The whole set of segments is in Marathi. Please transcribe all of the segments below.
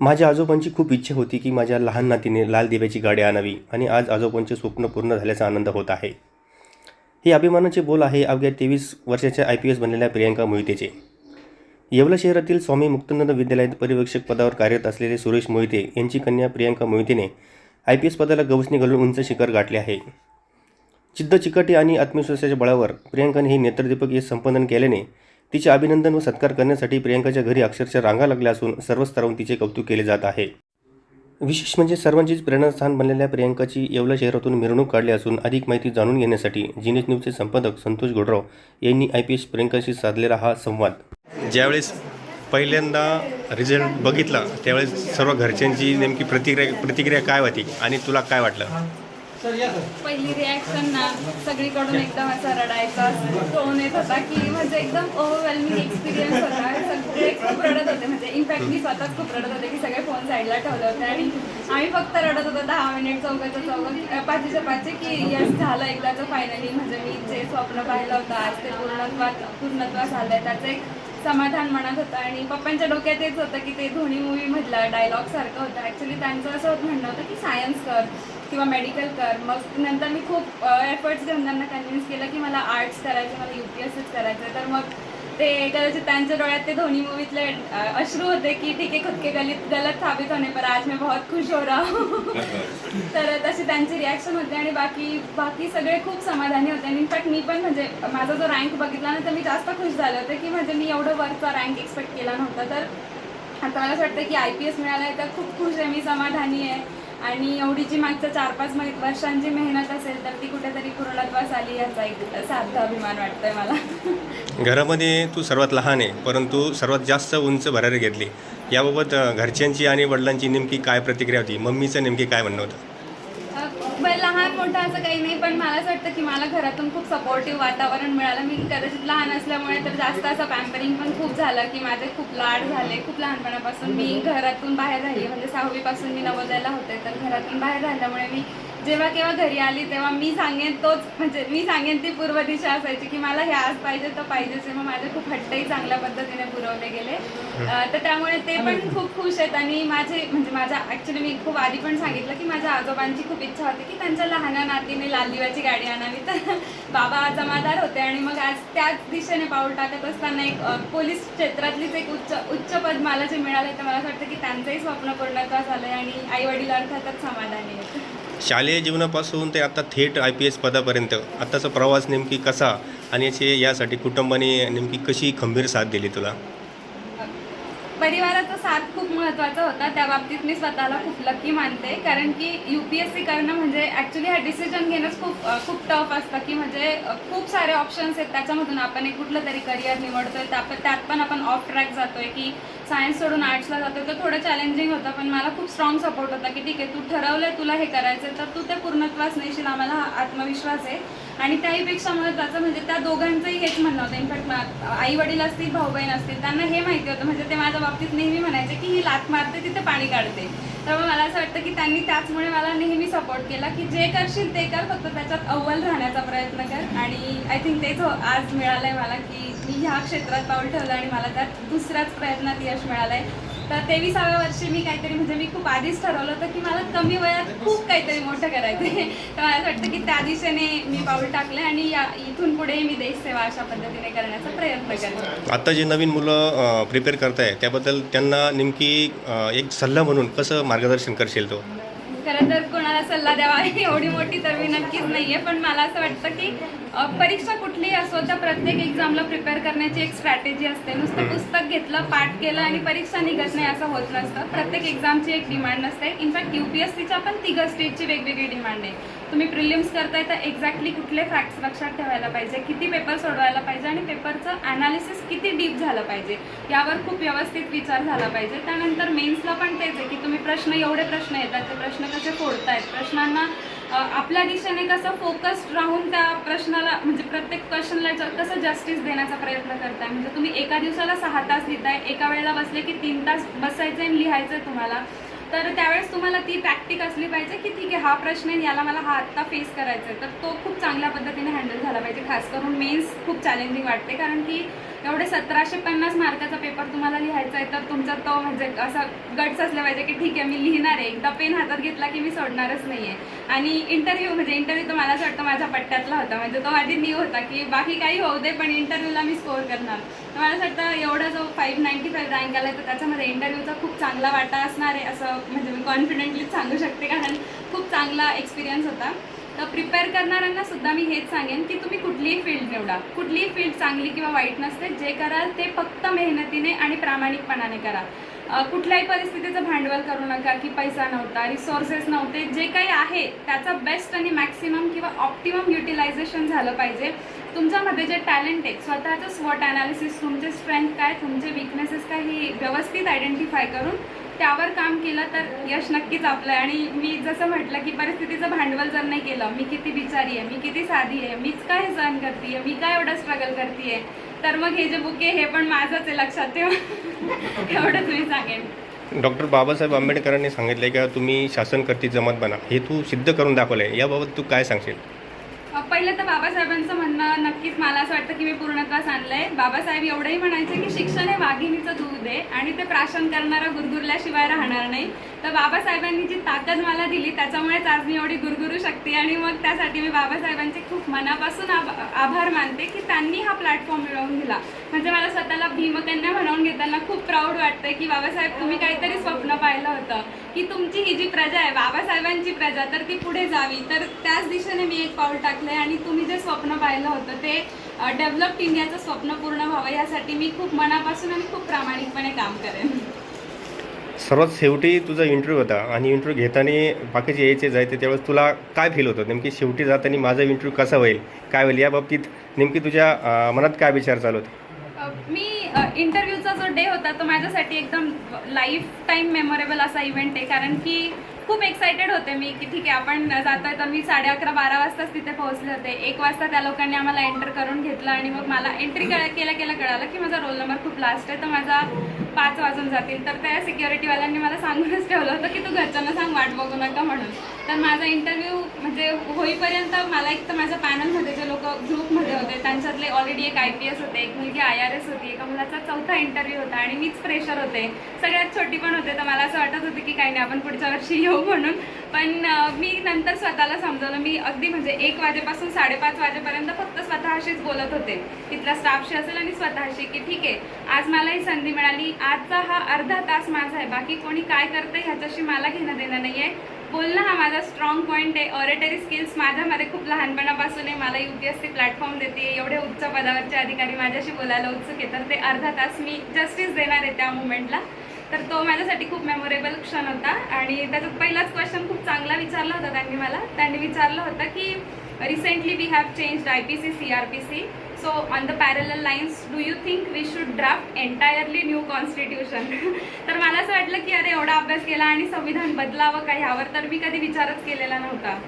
माझ्या आजोबांची खूप इच्छा होती की माझ्या लहान नातीने लाल दिव्याची गाडी आणावी आणि आज आजोबांचे स्वप्न पूर्ण झाल्याचा आनंद होत आहे. हे अभिमानाचे बोल आहे अवघ्या तेवीस वर्षाच्या आय पी एस बनलेल्या प्रियांका मोहितेचे. येवला शहरातील स्वामी मुक्तानंद विद्यालयात पर्यवेक्षक पदावर कार्यरत असलेले सुरेश मोहिते यांची कन्या प्रियांका मोहितेने आय पी एस पदाला गवसणी घालून उंच शिखर गाठले आहे. चिद्द चिकाटी आणि आत्मविश्वासाच्या बळावर प्रियांकाने हे नेत्रदीपक यश संपादन केल्याने तिचे अभिनंदन व सत्कार करण्यासाठी प्रियांकाच्या घरी अक्षरशः रांगा लागल्या असून सर्व स्तरावरून तिचे कौतुक केले जात आहे. विशेष म्हणजे सर्वांचीच प्रेरणास्थान बनलेल्या प्रियांकाची येवला शहरातून मिरवणूक काढली असून अधिक माहिती जाणून घेण्यासाठी जीनेस न्यूजचे संपादक संतोष गोडराव यांनी आय पी एस प्रियांकाशी साधलेला हा संवाद. ज्यावेळेस पहिल्यांदा रिझल्ट बघितला त्यावेळेस सर्व घरच्यांची नेमकी प्रतिक्रिया प्रतिक्रिया काय होती आणि तुला काय वाटलं? पहिली रिॲक्शन ना सगळीकडून एकदम असा रडायचा. टोन येत होता की म्हणजे एकदम ओव्हरवेल्मिंग एक्सपिरियन्स होता. सगळे खूप रडत होते. म्हणजे इनफॅक्ट मी स्वतःच खूप रडत होते की सगळे फोन साईडला ठेवले होते. आणि आम्ही फक्त रडत होतो दहा मिनिट चौकाचं चौक पाचीच्या पाचशे की यश झालं एकदाचं फायनली म्हणजे मी जे स्वप्न पाहिलं होतं आज ते पूर्णत्वात पूर्णत्वास आलंय. त्याचं एक समाधान म्हणत होतं. आणि पप्पांच्या डोक्यात तेच होतं की ते धोनी मूवीमधला डायलॉग सारखं होतं. ॲक्च्युली त्यांचं असं म्हणणं होतं की सायन्स कर. किंवा मेडिकल कर. मग नंतर मी खूप एफर्ट्स घेऊन त्यांना कन्व्हिन्स केलं की मला आर्ट्स करायचं मला यू पी एस सीच करायचं तर मग ते कदाचित त्यांच्या डोळ्यात ते धोनी मूवीतले अश्रू होते की ठीक आहे खुद के गलित गलत साबित होणे पर आज मैं बहुत खुश हो रहा हूँ. तर तशी त्यांची रिॲक्शन होते आणि बाकी बाकी सगळे खूप समाधानी होते. आणि इनफॅक्ट मी पण म्हणजे माझा जो रँक बघितला ना तर मी जास्त खुश झाले होते की म्हणजे मी एवढं वरचा रँक एक्सपेक्ट केला नव्हता. तर आता मला असं वाटतं की आय पी एस मिळालं आहे तर खूप खुश आहे मी समाधानी आहे. आणि एवढी जी मागच्या चार पाच वर्षांची मेहनत असेल तर ती कुठेतरी पूर्णत्वास आली याचा एक सार्थ अभिमान वाटतोय मला. घरामध्ये तू सर्वात लहान आहे परंतु सर्वात जास्त उंच भरारी घेतली. याबाबत घरच्यांची आणि वडिलांची नेमकी काय प्रतिक्रिया होती? मम्मीचं नेमकी काय म्हणणं होतं? बरं लहान मोठं असं काही नाही पण मला असं वाटतं की मला घरातून खूप सपोर्टिव्ह वातावरण मिळालं. मी कदाचित लहान असल्यामुळे तर जास्त असं पॅम्परिंग पण खूप झालं की माझे खूप लाड झाले. खूप लहानपणापासून मी घरातून बाहेर राहिली. म्हणजे सहावीपासून मी नवोदयाला होते तर घरातून बाहेर राहिल्यामुळे मी जेव्हा केव्हा घरी आली तेव्हा मी सांगेन तोच म्हणजे मी सांगेन ती पूर्व दिशा असायची की मला हे आज पाहिजे तर पाहिजेच आहे. मग माझे खूप हट्टही चांगल्या पद्धतीने पुरवले गेले. तर त्यामुळे ते पण खूप खुश आहेत. आणि माझे म्हणजे माझ्या ॲक्च्युली मी खूप आधी पण सांगितलं की माझ्या आजोबांची खूप इच्छा होती की त्यांच्या लहान नातीने लाल दिव्याची गाडी आणावी. तर बाबा जमादार होते आणि मग आज त्याच दिशेने पाऊल टाकत असताना एक पोलीस क्षेत्रातलीच एक उच्च उच्च पद मला जे मिळाले तर मला असं वाटतं की त्यांचंही स्वप्न पूर्णत्वा झालंय आणि आई वडील अर्थातच समाधानी आहेत. शालेय जीवनापासून ते आता थेट आय पी एस पदापर्यंत आत्ताचा प्रवास नेमकी कसा आणि याचे यासाठी कुटुंबाने नेमकी कशी खंबीर साथ दिली तुला? परिवाराचा साथ खूप महत्त्वाचा होता. त्या बाबतीत मी स्वतःला खूप लकी मानते. कारण की यू पी एस सी करणं म्हणजे ॲक्च्युली हा डिसिजन घेणंच खूप खूप टफ असतं की म्हणजे खूप सारे ऑप्शन्स आहेत. त्याच्यामधून आपण एक कुठलं तरी करिअर निवडतोय. तर आपण त्यात पण आपण ऑफ ट्रॅक जातोय की सायन्स सोडून आर्ट्सला जातो तर थोडं चॅलेंजिंग होतं पण मला खूप स्ट्रॉंग सपोर्ट होता की ठीक आहे तू ठरवलंय तुला हे करायचं तर तू ते पूर्णत्वास नेशील आम्हाला हा आत्मविश्वास आहे. आणि त्याहीपेक्षा महत्त्वाचं म्हणजे त्या दोघांचंही हेच म्हणणं होतं. इनफॅक्ट आई वडील असतील भाऊ बहीण असतील त्यांना हे माहिती होतं. म्हणजे ते माझ्या बाबतीत नेहमी म्हणायचे की ही लात मारते तिथे पाणी काढते. त्यामुळे मला असं वाटतं की त्यांनी त्याचमुळे मला नेहमी सपोर्ट केला की जे करशील ते कर फक्त त्याच्यात अव्वल राहण्याचा प्रयत्न कर. आणि आय थिंक तेच हो- आज मिळालंय मला की मी ह्या क्षेत्रात पाऊल ठेवलं आणि मला त्यात दुसऱ्याच प्रयत्नात यश मिळालंय. तर तेविसाव्या वर्षी मी काहीतरी म्हणजे मी खूप आधीच ठरवलं होतं की मला कमी वयात खूप काहीतरी मोठं करायचं आहे तर मला असं वाटतं की त्या दिशेने मी पाऊल टाकलं आणि या इथून पुढे मी देशसेवा अशा पद्धतीने करण्याचा प्रयत्न करेन. आत्ता जे नवीन मुलं प्रिपेअर करताय त्याबद्दल त्यांना नेमकी एक सल्ला म्हणून कसं मार्गदर्शन करशील तो? खरं तर कोणाला सल्ला द्यावा एवढी मोठी तर मी नक्कीच नाहीये पण मला असं वाटतं की परीक्षा कुठलीही असो त्या प्रत्येक एक्झामला प्रिपेअर करण्याची एक स्ट्रॅटेजी असते. नुसतं पुस्तक घेतलं पाठ केलं आणि परीक्षा निघत नाही असं होत नसतं. प्रत्येक एक्झामची एक डिमांड नसते. इनफॅक्ट यू पी एस सीच्या पण तिघ स्टेजची वेगवेगळी डिमांड आहे. तुम्ही प्रिलिम्स करताय तर एक्झॅक्टली कुठले फॅक्ट्स लक्षात ठेवायला पाहिजे? किती पेपर सोडवायला पाहिजे आणि पेपरचं अनालिसिस किती डीप झालं पाहिजे? यावर खूप व्यवस्थित विचार झाला पाहिजे. त्यानंतर मेन्सला पण तेच आहे की तुम्ही प्रश्न एवढे प्रश्न येतात ते प्रश्न कसे फोडतायत? प्रश्नांना आपल्या दिशेने कसं फोकस्ड राहून त्या प्रश्नाला म्हणजे प्रत्येक क्वेश्चनला ज- कसं जस्टिस देण्याचा प्रयत्न करताय? म्हणजे तुम्ही एका दिवसाला सहा तास लिहिताय एका वेळेला बसले की तीन तास बसायचं आणि लिहायचं आहे तुम्हाला. तर त्यावेळेस तुम्हाला ती प्रॅक्टिक असली पाहिजे की ठीक आहे हा प्रश्न आहे याला मला हा आत्ता फेस करायचा आहे तर तो खूप चांगल्या पद्धतीने हँडल झाला पाहिजे. खास करून मेन्स खूप चॅलेंजिंग वाटते कारण की एवढे सतराशे पन्नास मार्काचा पेपर तुम्हाला लिहायचा आहे तर तुमचा तो म्हणजे असा गट्स असला पाहिजे की ठीक आहे मी लिहिणार आहे. एकदा पेन हातात घेतला की मी सोडणारच नाही आहे आणि इंटरव्ह्यू म्हणजे इंटरव्ह्यू तर मला असं वाटतं माझ्या पट्ट्यातला होता. म्हणजे तो आधी न्यू होता की बाकी काही होऊ दे पण इंटरव्ह्यूला मी स्कोअर करणार. तर मला असं वाटतं एवढा जो फाईव्ह नाईन्टी फाईव्ह रँक आला तर त्याच्यामध्ये इंटरव्ह्यूचा खूप चांगला वाटा असणार आहे असं म्हणजे मी कॉन्फिडेंटली सांगू शकते. कारण खूप चांगला एक्सपिरियन्स होता. तर प्रिपेअर करणाऱ्यांना सुद्धा मी हेच सांगेन की तुम्ही कुठलीही फील्ड निवडा. कुठलीही फील्ड चांगली किंवा वाईट नसते जे कराल ते फक्त मेहनतीने आणि प्रामाणिकपणाने करा. कुठल्याही परिस्थितीचं भांडवल करू नका की पैसा नव्हता रिसोर्सेस नव्हते जे काही आहे त्याचा बेस्ट आणि मॅक्सिमम किंवा ऑप्टिमम युटिलायझेशन झालं पाहिजे. तुमच्यामध्ये जे टॅलेंट आहे स्वतःचं स्वॉट अनालिसिस तुमचे स्ट्रेंथ काय तुमचे विकनेसेस काय ही व्यवस्थित आयडेंटिफाय करून त्यावर काम केलं तर यश नक्कीच आपलं आहे. आणि मी जसं म्हटलं की परिस्थितीचं भांडवल जर नाही केलं मी किती बिचारी आहे मी किती साधी आहे मीच काय सहन करते मी काय एवढं स्ट्रगल करते तर मग हे जे बुक आहे हे पण माझंच आहे लक्षात ठेवा. एवढंच मी सांगेन. डॉक्टर बाबासाहेब आंबेडकरांनी सांगितले की तुम्ही शासन करती जमत बना हे तू सिद्ध करून दाखवलं आहे याबाबत तू काय सांगशील? पहिलं तर बाबासाहेबांचं म्हणणं नक्कीच मला असं वाटतं की मी पूर्णत्वास आणलंय. बाबासाहेब एवढंही म्हणायचे की शिक्षण हे वाघिणीचं दूध आहे आणि ते प्राशन करणारा गुरगुरल्याशिवाय राहणार नाही. तर बाबासाहेबांनी जी ताकद मला दिली त्याच्यामुळेच आज मी एवढी गुरगुरू शकते आणि मग त्यासाठी मी बाबासाहेबांचे खूप मनापासून आभ- आभार मानते की त्यांनी हा प्लॅटफॉर्म मिळवून दिला. म्हणजे मला स्वतःला भीमकन्या म्हणून घेताना खूप प्राऊड वाटतंय की बाबासाहेब तुम्ही काहीतरी स्वप्न पाहिलं होतं की तुमची ही जी प्रजा आहे बाबासाहेबांची प्रजा तर ती पुढे जावी. तर त्याच दिशेने मी एक पाऊल टाकलंय आणि तुम्ही जे स्वप्न पाहिलं होतं ते डेव्हलप्ड इंडियाचं स्वप्न पूर्ण व्हावं यासाठी मी खूप मनापासून आणि खूप प्रामाणिकपणे काम करेन. सर्वात शेवटी तुझा इंटरव्ह्यू होता आणि इंटरव्ह्यू घेताना बाकीचे यायचे जायचे त्यावेळेस तुला काय फील होतं? नेमकी शेवटी जाताना माझा इंटरव्ह्यू कसा होईल? काय होईल? या बाबतीत नेमकी तुझ्या मनात काय विचार चालू होते? मी इंटरव्ह्यूचा जो डे होता तो माझ्यासाठी एकदम लाईफ टाईम मेमोरेबल असा इव्हेंट आहे. कारण की खूप एक्सायटेड होते मी की ठीक आहे आपण जातोय तर मी साडे अकरा बारा वाजताच तिथे पोहोचले होते. एक वाजता त्या लोकांनी आम्हाला एंटर करून घेतलं आणि मग मला एंट्री केल्या केल्या कळालं की माझा रोल नंबर खूप लास्ट आहे. तर माझा पाच वाजून जातील. तर त्या सिक्युरिटीवाल्यांनी मला सांगूनच ठेवलं होतं की तू घरच्यांना सांग वाट बघू नका म्हणून. तर माझा इंटरव्ह्यू म्हणजे होईपर्यंत मला एक तर माझ्या पॅनलमध्ये जे लोक ग्रुपमध्ये होते त्यांच्यातले ऑलरेडी एक आय पी एस होते एक मुलगी आय आर एस होती एका मुलाचा चौथा इंटरव्ह्यू होता आणि मीच फ्रेशर होते. सगळ्यात छोटी पण होते तर मला असं वाटत होतं की काही नाही आपण पुढच्या वर्षी येऊ म्हणून. पण मी नंतर स्वतःला समजवलं. मी अगदी म्हणजे एक वाजेपासून साडेपाच वाजेपर्यंत फक्त स्वतःशीच बोलत होते. तिथल्या स्टाफशी असेल आणि स्वतःशी की ठीक आहे आज मला ही संधी मिळाली आजचा हा अर्धा तास माझा आहे. बाकी कोणी काय करतं ह्याच्याशी मला घेणं देणं नाही आहे बोलणं हा माझा स्ट्रॉंग पॉईंट आहे. ऑरेटरी स्किल्स माझ्यामध्ये खूप लहानपणापासून आहे. मला U P S C platform देते. एवढे उच्च पदावरचे अधिकारी माझ्याशी बोलायला उत्सुक आहे. तर ते अर्धा तास मी जस्टिस देणार आहे त्या मुवमेंटला तर तो माझ्यासाठी खूप मेमोरेबल क्षण होता. आणि त्याच्यात पहिलाच क्वेश्चन खूप चांगला विचारला होता त्यांनी मला. त्यांनी विचारलं होतं की recently we have changed I P C C R P C so on the parallel lines do you think we should draft entirely new constitution तर मला असं वाटलं की अरे एवढा अभ्यास केला आणि संविधान बदलावं का ह्यावर तर मी कधी विचारच केलेला नव्हता.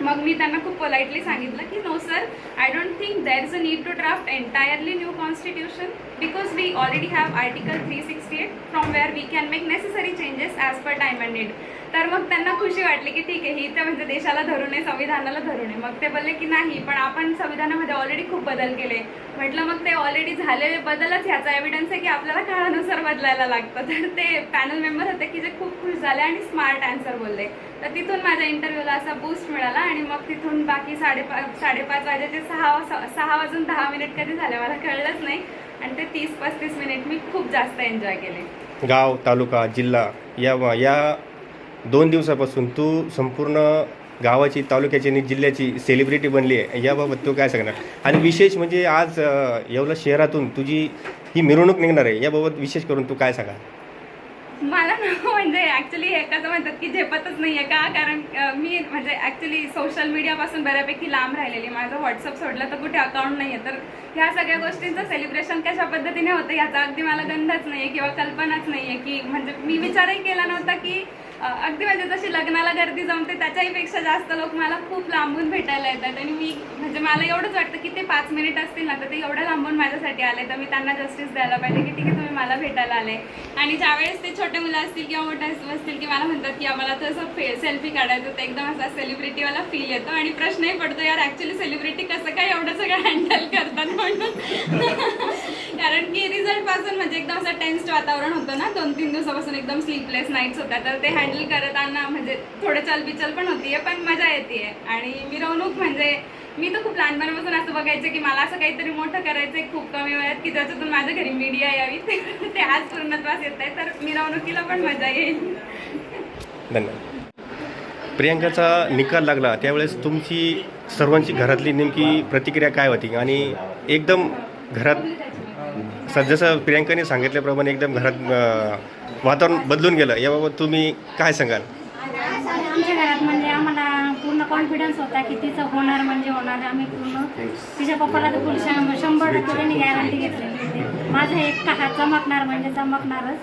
मग मी त्यांना खूप पोलाइटली सांगितलं की no sir I don't think there is a need to draft entirely new constitution because we already have article three sixty eight from where we can make necessary changes as per time and need तर मग त्यांना खुशी वाटली की ठीक आहे ही तर म्हणजे देशाला धरून आहे संविधानाला धरून आहे. मग ते बोलले की नाही पण आपण संविधानामध्ये ऑलरेडी खूप बदल केले. म्हटलं मग ते ऑलरेडी झालेले बदलच ह्याचा एव्हिडन्स आहे की आपल्याला काळानुसार बदलायला लागतं. तर ते पॅनल मेंबर होते की जे खूप खुश झाले आणि स्मार्ट आन्सर बोलले. तर तिथून माझ्या इंटरव्ह्यूला असा बूस्ट मिळाला आणि मग तिथून बाकी साडेपाच साडेपाच वाजायचे सहा सहा वाजून दहा मिनिट कधी झाले मला कळलंच नाही. आणि ते तीस पस्तीस मिनिट मी खूप जास्त एन्जॉय केले. गाव तालुका जिल्हा या या दोन दिवसापासून तू संपूर्ण गावाची तालुक्याची आणि जिल्ह्याची सेलिब्रिटी बनली आहे. याबाबत तू काय सांगणार? आणि विशेष म्हणजे आज अं, येवला शहरातून तुझी ही मिरवणूक निघणार आहे. याबाबत विशेष करून तू काय सांगा मला ना म्हणजे ऍक्च्युली हे कसं म्हणतात की झेपतच नाही आहे का? कारण मी म्हणजे ऍक्च्युली सोशल मीडियापासून बऱ्यापैकी लांब राहिलेली माझं व्हॉट्सअप सोडलं तर कुठे अकाउंट आहे तर ह्या सगळ्या गोष्टींचं सेलिब्रेशन कशा पद्धतीने होतं याचा अगदी मला गंधच आहे किंवा कल्पनाच नाही आहे की म्हणजे मी विचारही केला नव्हता की अगदी म्हणजे जशी लग्नाला गर्दी जमते त्याच्याही पेक्षा जास्त लोक मला खूप लांबून भेटायला येतात. आणि मी म्हणजे मला एवढंच वाटतं की ते पाच मिनिट असतील ना तर ते एवढं लांबून माझ्यासाठी आले. तर मी त्यांना जस्टिस द्यायला पाहिजे की ठीक आहे तुम्ही मला भेटायला आले. आणि ज्यावेळेस ते छोटे मुलं असतील किंवा मोठे असतील की मला म्हणतात की आम्हाला तसं फे सेल्फी काढायचं होतं. एकदम असा सेलिब्रिटीवाला फील येतो. आणि प्रश्नही पडतो यार ॲक्च्युली सेलिब्रिटी कसं काय एवढं सगळं हँडल करतात? म्हणून. कारण की रिझल्टपासून म्हणजे एकदम असं टेन्स्ड वातावरण होतं ना दोन तीन दिवसापासून एकदम स्लीपलेस नाईट्स होत्या. तर ते हँडल करताना म्हणजे थोडं चलबिचल पण होतीये पण मजा येते आणि मिरवणूक म्हणजे मी तर खूप लहानपणापासून असं बघायचं की मला असं काहीतरी मोठं करायचं खूप कमी वेळात की ज्याच्यातून माझ्या घरी मीडिया यावी ते- ते आज पूर्णत्वास येत आहे तर मिरवणुकीला पण मजा येईल. धन्यवाद. प्रियांकाचा निकाल लागला त्यावेळेस तुमची सर्वांची घरातली नेमकी प्रतिक्रिया काय होती? आणि एकदम घरात स जसं प्रियांकाने सांगितल्याप्रमाणे एकदम घरात वातावरण बदलून गेलं. याबाबत तुम्ही काय सांगाल? आमच्या घरात म्हणजे आम्हाला पूर्ण कॉन्फिडन्स होता की तिचं होणार म्हणजे होणार. आम्ही पूर्ण तिच्या पप्पाला तर फुल शंभर टक्के गॅरंटी घेतलेली होती माझं एक हात चमकणार म्हणजे चमकणारच.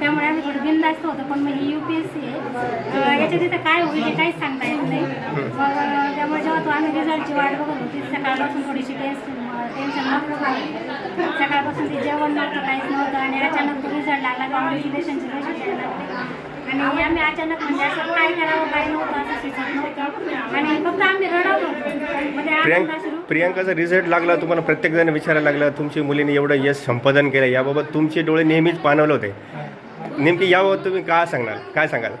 त्यामुळे आम्ही थोडं बिनधास्त होतो पण मग ही यू पी एस सी आहे. याच्या तिथं काय होईल हे काहीच सांगता येत नाही. मग त्यामुळे जेव्हा तो आम्ही रिझल्टची वाट बघत होती सकाळपासून थोडीशी टेन्शन टेन्शन नव्हतं सकाळपासून ते जेवण नव्हतं काहीच नव्हतं. आणि अचानक तो रिझल्ट लागला मेसेज यायला लागले. आणि आम्ही अचानक म्हणजे असं काय करावं काय नव्हतं असं सुचत नव्हतं. आणि फक्त आम्ही प्रियांक आनंदाश्रू प्रियांकाचा रिझल्ट लागला तुम्हाला प्रत्येकजण विचारायला लागला तुमची मुलीने एवढं यश संपादन केलं याबाबत तुमचे डोळे नेहमीच पाणवले होते. नेमकी याबाबत तुम्ही काय सांगणार? काय सांगाल?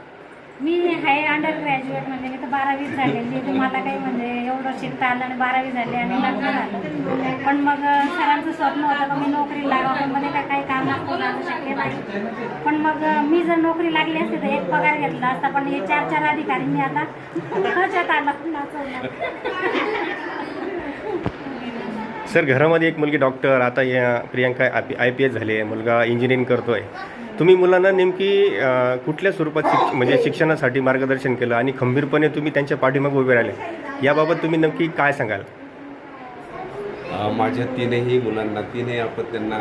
मी आहे अंडर ग्रॅज्युएट म्हणजे मी तर बारावी झालेली तर काही म्हणजे एवढं शिकता आलं आणि बारावी झाली आणि लग्न झालं. पण मग सरांचं स्वप्न होतं का मी नोकरी लागावं? पण मध्ये काही काम नसतं शक्य नाही. पण मग मी जर नोकरी लागली असते तर एक पगार घेतला असता. पण हे चार चार अधिकारी मी आता खर्चात आला. सर घरामध्ये एक मुलगी डॉक्टर आता या प्रियांका आय पी एस झाली आहे. मुलगा इंजिनिअरिंग करतोय. तुम्ही मुलांना नेमकी कुठल्या स्वरूपात शिक म्हणजे शिक्षणासाठी मार्गदर्शन केलं आणि खंबीरपणे तुम्ही त्यांच्या पाठीमागे उभे राहिले? याबाबत तुम्ही नक्की काय सांगाल? माझ्या तीनही मुलांना तीनही आपण त्यांना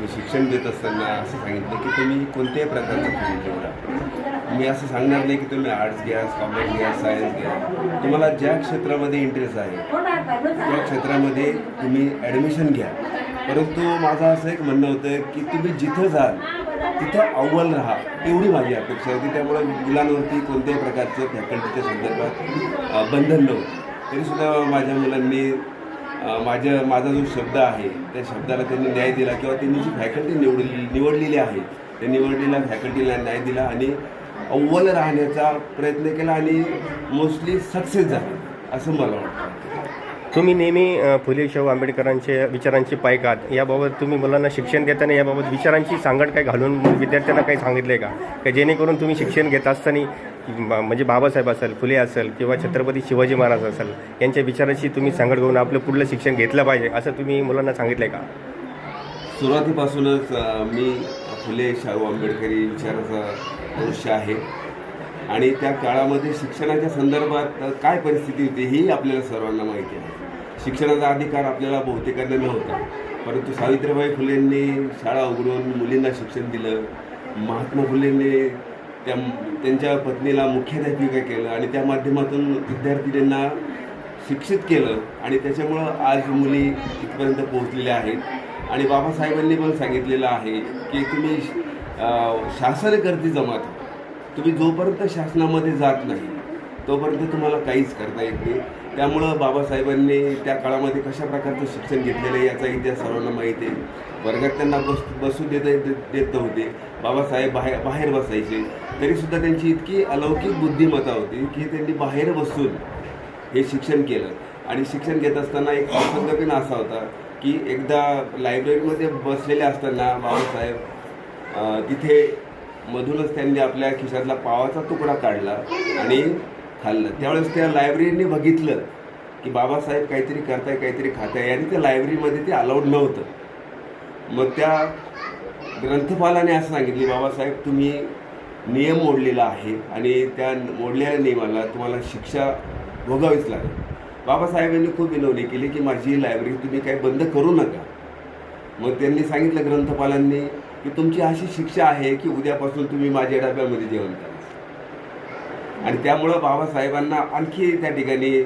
मी शिक्षण देत असताना असं सांगितलं की तुम्ही कोणत्याही प्रकारचं फील्ड निवडा. मी असं सांगणार नाही की तुम्ही आर्ट्स घ्या कॉमर्स घ्या सायन्स घ्या. तुम्हाला ज्या क्षेत्रामध्ये इंटरेस्ट आहे त्या क्षेत्रामध्ये तुम्ही ॲडमिशन घ्या. परंतु माझं असं एक म्हणणं होतं की तुम्ही जिथं जाल तिथं अव्वल राहा एवढी माझी अपेक्षा होती त्यामुळे मुलांवरती कोणत्याही प्रकारचं फॅकल्टीच्या संदर्भात बंधन नव्हतं. तरीसुद्धा माझ्या मुलांनी माझ्या माझा जो शब्द आहे त्या शब्दाला त्यांनी न्याय दिला किंवा त्यांनी जी फॅकल्टी निवडली निवडलेली आहे त्या निवडलेल्या फॅकल्टीला न्याय दिला आणि अव्वल राहण्याचा प्रयत्न केला आणि मोस्टली सक्सेस झाला असं मला वाटतं. तुम्ही नेहमी फुले शाहू आंबेडकरांचे विचारांची पायकात याबाबत तुम्ही मुलांना शिक्षण देताना याबाबत विचारांची सांगड काय घालून विद्यार्थ्यांना काही सांगितलं आहे का? का जेणेकरून तुम्ही शिक्षण घेत असताना म्हणजे बाबासाहेब असेल फुले असेल किंवा छत्रपती शिवाजी महाराज असेल यांच्या विचाराची तुम्ही सांगड घेऊन आपलं पुढलं शिक्षण घेतलं पाहिजे असं तुम्ही मुलांना सांगितलं आहे का? सुरुवातीपासूनच मी फुले शाहू आंबेडकरी विचाराचा मनुष्य आहे. आणि त्या काळामध्ये शिक्षणाच्या संदर्भात काय परिस्थिती होती ही आपल्याला सर्वांना माहिती आहे. शिक्षणाचा अधिकार आपल्याला बहुतेकांना नव्हता. परंतु सावित्रीबाई फुलेंनी शाळा उघडून मुलींना शिक्षण दिलं. महात्मा फुलेंनी त्या त्यांच्या पत्नीला मुख्याध्यापिका केलं आणि त्या माध्यमातून विद्यार्थिनींना शिक्षित केलं आणि त्याच्यामुळं आज मुली इथपर्यंत पोहोचलेल्या आहेत. आणि बाबासाहेबांनी पण सांगितलेलं आहे की तुम्ही अं, शासनकर्ती जमात तुम्ही जोपर्यंत शासनामध्ये जात नाही तोपर्यंत तुम्हाला काहीच करता येत नाही. त्यामुळं बाबासाहेबांनी त्या काळामध्ये कशा प्रकारचं शिक्षण घेतलेलं आहे याचा इतिहास सर्वांना माहिती आहे. वर्गात त्यांना बस बसू देत देत नव्हते. बाबासाहेब बाहेर बाहेर बसायचे. तरीसुद्धा त्यांची इतकी अलौकिक बुद्धिमत्ता होती की त्यांनी बाहेर बसून हे शिक्षण केलं. आणि शिक्षण घेत असताना एक प्रसंग पण असा होता की एकदा लायब्ररीमध्ये बसलेले असताना बाबासाहेब तिथे मधूनच त्यांनी आपल्या खिशातला पावाचा तुकडा काढला आणि खाल्लं. त्यावेळेस त्या लायब्ररीने बघितलं की बाबासाहेब काहीतरी करताय काहीतरी खाताय. आणि त्या लायब्ररीमध्ये ते अलाउड नव्हतं. मग त्या ग्रंथपालाने असं सांगितले बाबासाहेब तुम्ही नियम मोडलेला आहे आणि त्या मोडलेल्या नियमाला तुम्हाला शिक्षा भोगावीच लागेल. बाबासाहेबांनी खूप विनवणी केली की माझी लायब्ररी तुम्ही काही बंद करू नका. मग त्यांनी सांगितलं ग्रंथपालांनी की तुमची अशी शिक्षा आहे की उद्यापासून तुम्ही माझ्या डब्यामध्ये जेवण करा. आणि त्यामुळं बाबासाहेबांना आणखी त्या ठिकाणी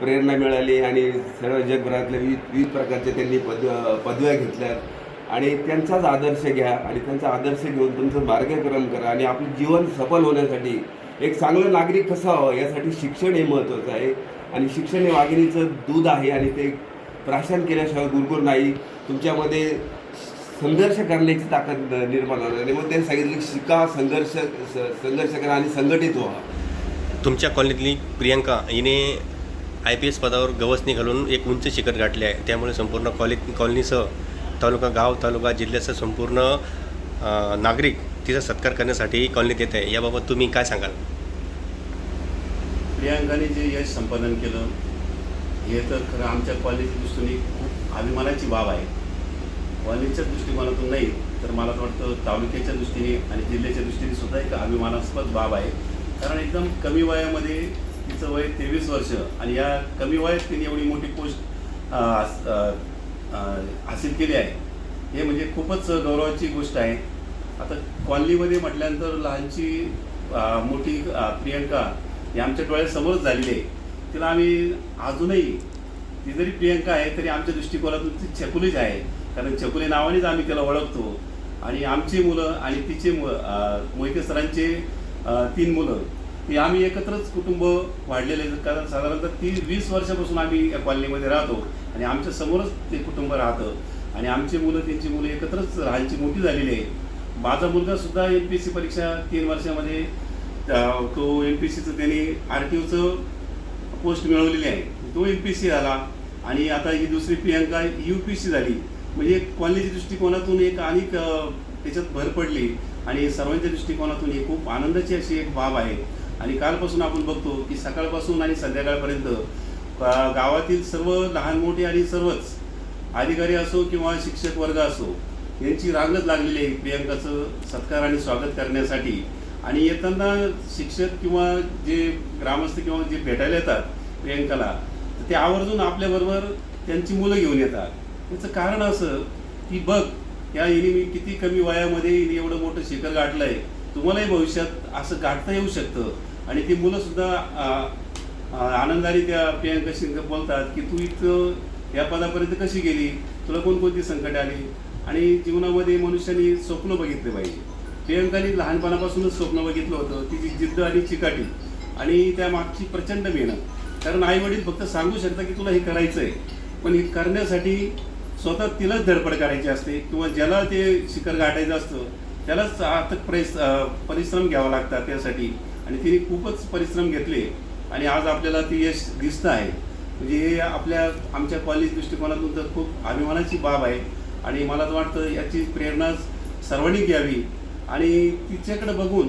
प्रेरणा मिळाली आणि सर्व जगभरातल्या विविध विविध प्रकारच्या त्यांनी पद पदव्या घेतल्या आणि त्यांचाच आदर्श घ्या आणि त्यांचा आदर्श घेऊन तुमचं मार्गक्रम करा आणि आपलं जीवन सफल होण्यासाठी एक चांगलं नागरिक कसं हवं यासाठी शिक्षण हे महत्त्वाचं आहे. आणि शिक्षण हे वाघिणीचं दूध आहे आणि ते प्राशन केल्याशिवाय गुरगुर नाही. तुमच्यामध्ये संघर्ष करण्याची ताकद निर्माण होणार आणि मग त्यांनी सांगितलं की शिका संघर्ष संघर्ष करा आणि संघटित व्हा. तुमच्या कॉलनीतली प्रियंका हिने आय पी एस पदावर गवसणी घालून एक उंच शिखर गाठले आहे. त्यामुळे संपूर्ण कॉले कॉलनीसह तालुका गाव तालुका जिल्ह्याचं संपूर्ण नागरिक तिचा सत्कार करण्यासाठी कॉलनीत येत आहे. याबाबत तुम्ही काय सांगाल? प्रियांकाने जे यश संपादन केलं हे तर खरं आमच्या कॉलेजच्या दृष्टीने खूप अभिमानाची बाब आहे. कॉलनीच्या दृष्टिकोनातून नाही तर मला वाटतं तालुक्याच्या दृष्टीने आणि जिल्ह्याच्या दृष्टीने सुद्धा एक अभिमानास्पद बाब आहे. कारण एकदम कमी वयामध्ये तिचं वय तेवीस वर्ष आणि या कमी वयात तिने एवढी मोठी पोस्ट हासिल केली आहे. हे म्हणजे खूपच गौरवाची गोष्ट आहे. आता कॉलनीमध्ये म्हटल्यानंतर लहानची मोठी प्रियंका ही आमच्या डोळ्यासमोरच झालेली आहे. तिला आम्ही अजूनही ती जरी प्रियंका आहे तरी आमच्या दृष्टिकोनातून ती छकुलीच आहे. कारण छकुली नावानेच आम्ही त्याला ओळखतो. आणि आमची मुलं आणि तिचे मु मोहिते सरांचे तीन मुलं ती आम्ही एकत्रच कुटुंब वाढलेले आहेत. कारण साधारणतः ती वीस वर्षापासून आम्ही या कॉलनीमध्ये राहतो आणि आमच्या समोरच ते कुटुंब राहतं. आणि आमची मुलं त्यांची मुलं एकत्रच राहायची मोठी झालेली आहे. माझा मुलगा सुद्धा एम पी एस सी परीक्षा तीन वर्षामध्ये तो एम पी एस सीचं त्यांनी आर टी ओचं पोस्ट मिळवलेली आहे. तो एम पी सी झाला आणि आता ही दुसरी प्रियंका यू पी सी झाली. म्हणजे कॉलेजच्या दृष्टिकोनातून एक अनेक त्याच्यात भर पडली आणि सर्वांच्या दृष्टिकोनातून ही खूप आनंदाची अशी एक बाब आहे. आणि कालपासून आपण बघतो की सकाळपासून आणि संध्याकाळपर्यंत गावातील सर्व लहान मोठे आणि सर्वच अधिकारी असो किंवा शिक्षक वर्ग असो यांची रांगच लागलेली आहे प्रियांकाचं सत्कार आणि स्वागत करण्यासाठी. आणि येताना शिक्षक किंवा जे ग्रामस्थ किंवा जे भेटायला येतात प्रियंकाला तर ते आवर्जून आपल्याबरोबर त्यांची मुलं घेऊन येतात. याचं कारण असं की बघ या हिने मी किती कमी वयामध्ये हिने एवढं मोठं शिखर गाठलं आहे तुम्हालाही भविष्यात असं गाठता येऊ शकतं. आणि ती मुलं सुद्धा आनंदाने त्या प्रियांका शिंदे बोलतात की तू इथं या पदापर्यंत कशी गेली? तुला कोणकोणती संकट आली? आणि जीवनामध्ये मनुष्याने स्वप्न बघितले पाहिजे. प्रियंकाने लहानपणापासूनच स्वप्न बघितलं होतं. तिची जिद्द आणि चिकाटी. आणि त्या मागची प्रचंड मेहनत. कारण आई वडील फक्त सांगू शकता की तुला हे करायचं आहे पण हे करण्यासाठी स्वतः तिलाच धडपड करायची असते किंवा ज्याला ते शिखर गाठायचं असतं त्यालाच अथक प्रेस परिश्रम घ्यावा लागतात त्यासाठी. आणि तिने खूपच परिश्रम घेतले आणि आज आपल्याला ते यश दिसतं आहे. म्हणजे हे आपल्या आमच्या कॉलेज दृष्टिकोनातून तर खूप अभिमानाची बाब आहे. आणि मला तर वाटतं याची प्रेरणा सर्वांनी घ्यावी. आणि तिच्याकडे बघून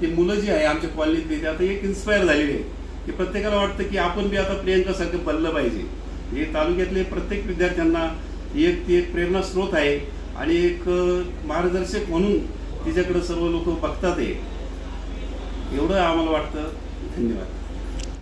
ते मुलं जी आहे आमच्या कॉलनीतली ते आता एक इन्स्पायर झालेले आहे की प्रत्येकाला वाटतं की आपण बी आता प्रियंकासारखं बनलं पाहिजे. हे तालुक्यातले प्रत्येक विद्यार्थ्यांना एक ती एक प्रेरणा स्रोत आहे आणि एक मार्गदर्शक म्हणून तिच्याकडे सर्व लोक बघतात आहे एवढं आम्हाला वाटतं. धन्यवाद.